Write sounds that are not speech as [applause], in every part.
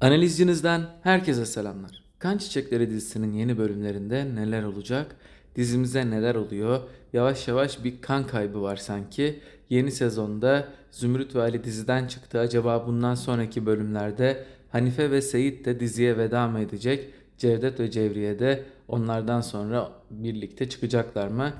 Analizcinizden herkese selamlar. Kan Çiçekleri dizisinin yeni bölümlerinde neler olacak? Dizimize neler oluyor? Yavaş yavaş bir kan kaybı var sanki. Yeni sezonda Zümrüt ve Ali diziden çıktı. Acaba bundan sonraki bölümlerde Hanife ve Seyit de diziye veda mı edecek? Cevdet ve Cevriye de onlardan sonra birlikte çıkacaklar mı?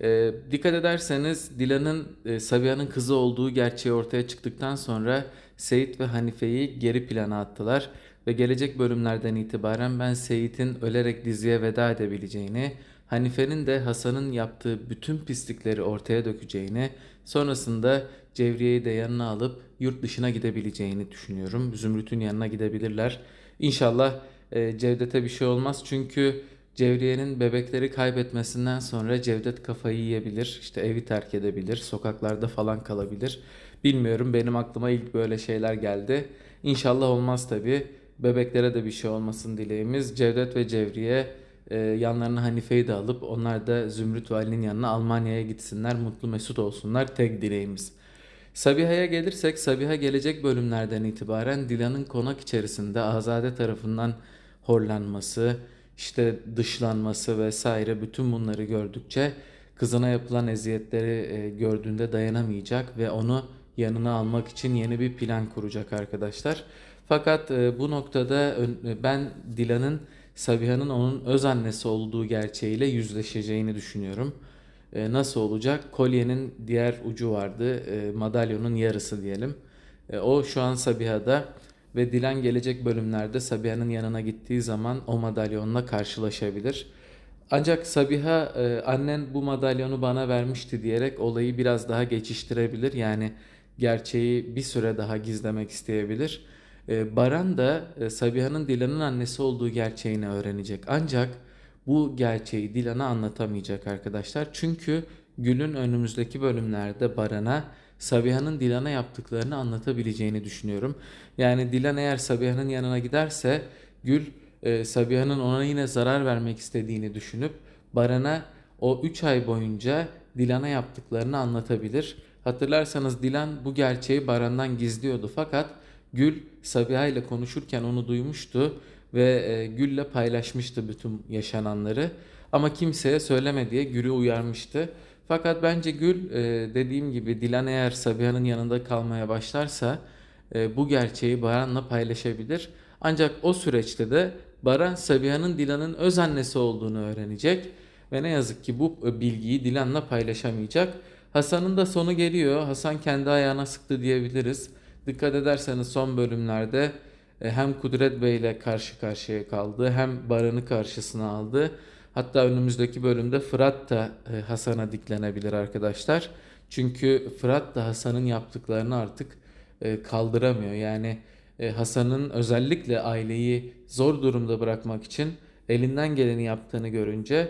Ee, dikkat ederseniz Dilan'ın e, Sabiha'nın kızı olduğu gerçeği ortaya çıktıktan sonra Seyit ve Hanife'yi geri plana attılar ve gelecek bölümlerden itibaren ben Seyit'in ölerek diziye veda edebileceğini, Hanife'nin de Hasan'ın yaptığı bütün pislikleri ortaya dökeceğini, sonrasında Cevriye'yi de yanına alıp yurt dışına gidebileceğini düşünüyorum. Zümrüt'ün yanına gidebilirler. İnşallah e, Cevdet'e bir şey olmaz çünkü Cevriye'nin bebekleri kaybetmesinden sonra Cevdet kafayı yiyebilir, işte evi terk edebilir, sokaklarda falan kalabilir. Bilmiyorum benim aklıma ilk böyle şeyler geldi. İnşallah olmaz tabii. Bebeklere de bir şey olmasın dileğimiz. Cevdet ve Cevriye e, yanlarına Hanife'yi de alıp onlar da Zümrüt ve Ali'nin yanına Almanya'ya gitsinler, mutlu mesut olsunlar. Tek dileğimiz. Sabiha'ya gelirsek Sabiha gelecek bölümlerden itibaren Dilan'ın konak içerisinde Azade tarafından horlanması, işte dışlanması vesaire bütün bunları gördükçe kızına yapılan eziyetleri e, gördüğünde dayanamayacak ve onu yanına almak için yeni bir plan kuracak arkadaşlar. Fakat e, bu noktada e, ben Dilan'ın Sabiha'nın onun öz annesi olduğu gerçeğiyle yüzleşeceğini düşünüyorum. E, nasıl olacak? Kolyenin diğer ucu vardı. Madalyonun yarısı diyelim. O şu an Sabiha'da ve Dilan gelecek bölümlerde Sabiha'nın yanına gittiği zaman o madalyonla karşılaşabilir. Ancak Sabiha annen bu madalyonu bana vermişti diyerek olayı biraz daha geçiştirebilir. Yani gerçeği bir süre daha gizlemek isteyebilir. E, Baran da e, Sabiha'nın Dilan'ın annesi olduğu gerçeğini öğrenecek. Ancak bu gerçeği Dilan'a anlatamayacak arkadaşlar. Çünkü Gül'ün önümüzdeki bölümlerde Baran'a Sabiha'nın Dilan'a yaptıklarını anlatabileceğini düşünüyorum. Yani Dilan eğer Sabiha'nın yanına giderse Gül e, Sabiha'nın ona yine zarar vermek istediğini düşünüp Baran'a o 3 ay boyunca Dilan'a yaptıklarını anlatabilir. Hatırlarsanız Dilan bu gerçeği Baran'dan gizliyordu fakat Gül Sabiha ile konuşurken onu duymuştu ve e, Gül'le paylaşmıştı bütün yaşananları. Ama kimseye söyleme diye Gül'ü uyarmıştı. Fakat bence Gül e, dediğim gibi Dilan eğer Sabiha'nın yanında kalmaya başlarsa e, bu gerçeği Baran'la paylaşabilir. Ancak o süreçte de Baran Sabiha'nın Dilan'ın öz annesi olduğunu öğrenecek ve ne yazık ki bu bilgiyi Dilan'la paylaşamayacak. Hasan'ın da sonu geliyor. Hasan kendi ayağına sıktı diyebiliriz. Dikkat ederseniz son bölümlerde e, hem Kudret Bey ile karşı karşıya kaldı hem Baran'ı karşısına aldı. Hatta önümüzdeki bölümde Fırat da e, Hasan'a diklenebilir arkadaşlar. Çünkü Fırat da Hasan'ın yaptıklarını artık e, kaldıramıyor. Yani Hasan'ın özellikle aileyi zor durumda bırakmak için elinden geleni yaptığını görünce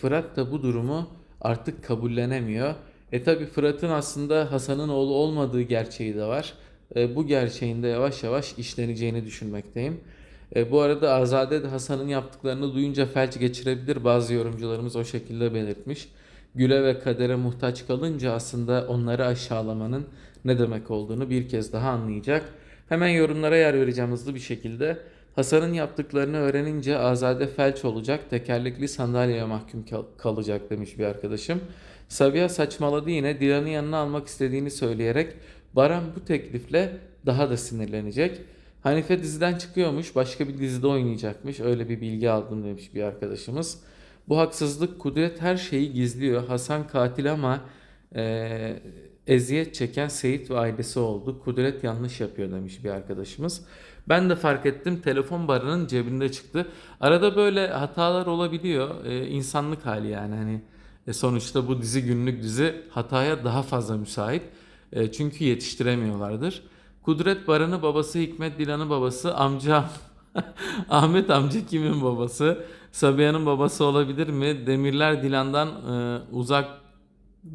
Fırat da bu durumu artık kabullenemiyor. E tabi Fırat'ın aslında Hasan'ın oğlu olmadığı gerçeği de var. E, bu gerçeğin de yavaş yavaş işleneceğini düşünmekteyim. E, bu arada Azade de Hasan'ın yaptıklarını duyunca felç geçirebilir. Bazı yorumcularımız o şekilde belirtmiş. Güle ve kadere muhtaç kalınca aslında onları aşağılamanın ne demek olduğunu bir kez daha anlayacak. Hemen yorumlara yer vereceğim hızlı bir şekilde. Hasan'ın yaptıklarını öğrenince Azade felç olacak, tekerlekli sandalyeye mahkum kal- kalacak demiş bir arkadaşım. Sabiha saçmaladı yine Dilan'ı yanına almak istediğini söyleyerek Baran bu teklifle daha da sinirlenecek. Hanife diziden çıkıyormuş, başka bir dizide oynayacakmış. Öyle bir bilgi aldım demiş bir arkadaşımız. Bu haksızlık Kudret her şeyi gizliyor. Hasan katil ama eee, eziyet çeken Seyit ve ailesi oldu. Kudret yanlış yapıyor demiş bir arkadaşımız. Ben de fark ettim telefon barının cebinde çıktı. Arada böyle hatalar olabiliyor. Eee, insanlık hali yani hani e, sonuçta bu dizi günlük dizi hataya daha fazla müsait. E, çünkü yetiştiremiyorlardır. Kudret Baran'ı babası, Hikmet Dilan'ı babası, amca [laughs] Ahmet amca kimin babası? Sabiha'nın babası olabilir mi? Demirler Dilan'dan e, uzak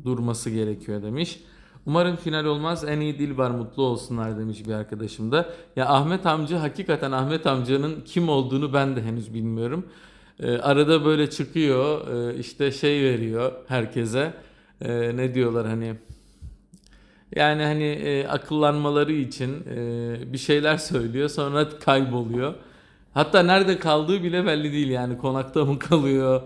durması gerekiyor demiş. Umarım final olmaz. En iyi Dilbar mutlu olsunlar demiş bir arkadaşım da. Ya Ahmet amca hakikaten Ahmet amcanın kim olduğunu ben de henüz bilmiyorum. E, arada böyle çıkıyor e, işte şey veriyor herkese. E, ne diyorlar hani Yani hani e, akıllanmaları için e, bir şeyler söylüyor sonra kayboluyor. Hatta nerede kaldığı bile belli değil yani konakta mı kalıyor,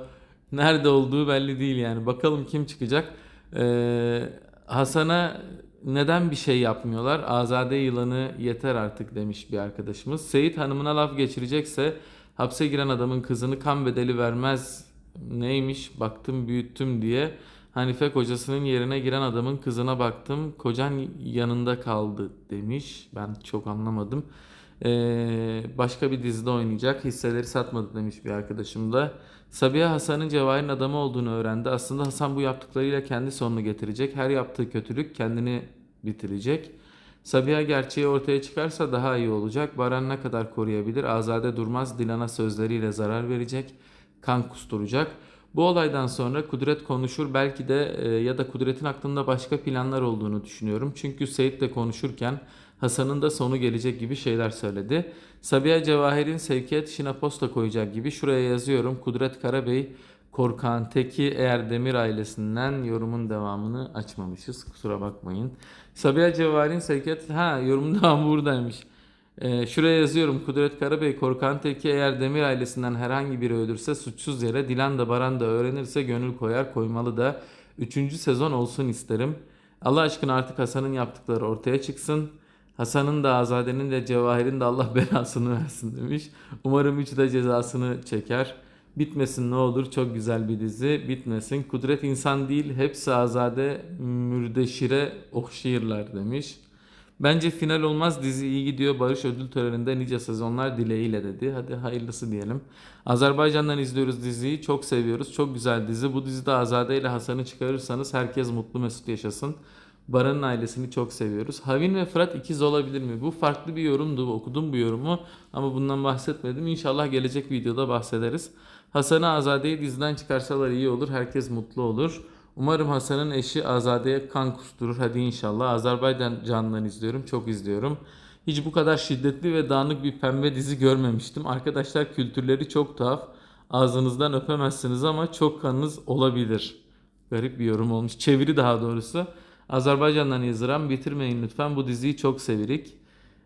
nerede olduğu belli değil yani. Bakalım kim çıkacak. E, Hasan'a neden bir şey yapmıyorlar? Azade yılanı yeter artık demiş bir arkadaşımız. Seyit hanımına laf geçirecekse hapse giren adamın kızını kan bedeli vermez neymiş baktım büyüttüm diye. Hanife kocasının yerine giren adamın kızına baktım. Kocan yanında kaldı demiş. Ben çok anlamadım. Ee, başka bir dizide oynayacak. Hisseleri satmadı demiş bir arkadaşım da. Sabiha Hasan'ın Cevahir'in adamı olduğunu öğrendi. Aslında Hasan bu yaptıklarıyla kendi sonunu getirecek. Her yaptığı kötülük kendini bitirecek. Sabiha gerçeği ortaya çıkarsa daha iyi olacak. Baran ne kadar koruyabilir? Azade Durmaz Dilan'a sözleriyle zarar verecek. Kan kusturacak. Bu olaydan sonra Kudret konuşur belki de e, ya da Kudret'in aklında başka planlar olduğunu düşünüyorum. Çünkü Seyit'le konuşurken Hasan'ın da sonu gelecek gibi şeyler söyledi. Sabiha Cevahir'in sevkiyat işine posta koyacak gibi şuraya yazıyorum. Kudret Karabey Korkan Teki eğer Demir ailesinden yorumun devamını açmamışız. Kusura bakmayın. Sabiha Cevahir'in sevkiyat... Ha yorumun [laughs] devamı buradaymış. Ee, şuraya yazıyorum Kudret Karabey Korkan Teki eğer Demir ailesinden herhangi biri ölürse suçsuz yere Dilan da Baran da öğrenirse gönül koyar koymalı da 3. sezon olsun isterim. Allah aşkına artık Hasan'ın yaptıkları ortaya çıksın. Hasan'ın da Azade'nin de Cevahir'in de Allah [laughs] belasını versin demiş. Umarım üçü de cezasını çeker. Bitmesin ne olur çok güzel bir dizi. Bitmesin. Kudret insan değil hepsi Azade Mürdeşire okşayırlar demiş. Bence final olmaz dizi iyi gidiyor. Barış ödül töreninde nice sezonlar dileğiyle dedi. Hadi hayırlısı diyelim. Azerbaycan'dan izliyoruz diziyi. Çok seviyoruz. Çok güzel dizi. Bu dizide Azade ile Hasan'ı çıkarırsanız herkes mutlu mesut yaşasın. Baran'ın ailesini çok seviyoruz. Havin ve Fırat ikiz olabilir mi? Bu farklı bir yorumdu. Okudum bu yorumu ama bundan bahsetmedim. İnşallah gelecek videoda bahsederiz. Hasan'ı Azade'yi diziden çıkarsalar iyi olur. Herkes mutlu olur. Umarım Hasan'ın eşi Azade'ye kan kusturur. Hadi inşallah. Azerbaycan canından izliyorum. Çok izliyorum. Hiç bu kadar şiddetli ve dağınık bir pembe dizi görmemiştim. Arkadaşlar kültürleri çok tuhaf. Ağzınızdan öpemezsiniz ama çok kanınız olabilir. Garip bir yorum olmuş. Çeviri daha doğrusu. Azerbaycan'dan yazıran bitirmeyin lütfen. Bu diziyi çok sevirik.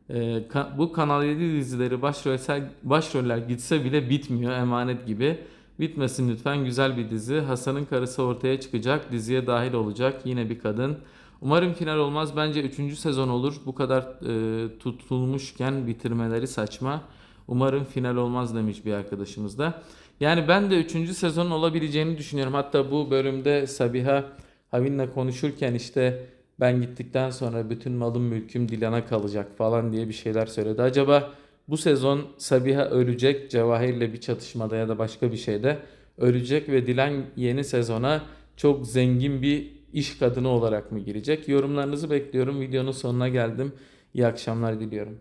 Ee, ka- bu Kanal 7 dizileri başrol, başroller gitse bile bitmiyor emanet gibi. Bitmesin lütfen güzel bir dizi. Hasan'ın karısı ortaya çıkacak. Diziye dahil olacak. Yine bir kadın. Umarım final olmaz. Bence 3. sezon olur. Bu kadar e, tutulmuşken bitirmeleri saçma. Umarım final olmaz demiş bir arkadaşımız da. Yani ben de 3. sezonun olabileceğini düşünüyorum. Hatta bu bölümde Sabiha Havin'le konuşurken işte ben gittikten sonra bütün malım mülküm Dilan'a kalacak falan diye bir şeyler söyledi. Acaba bu sezon Sabiha ölecek Cevahir'le bir çatışmada ya da başka bir şeyde ölecek ve Dilan yeni sezona çok zengin bir iş kadını olarak mı girecek? Yorumlarınızı bekliyorum. Videonun sonuna geldim. İyi akşamlar diliyorum.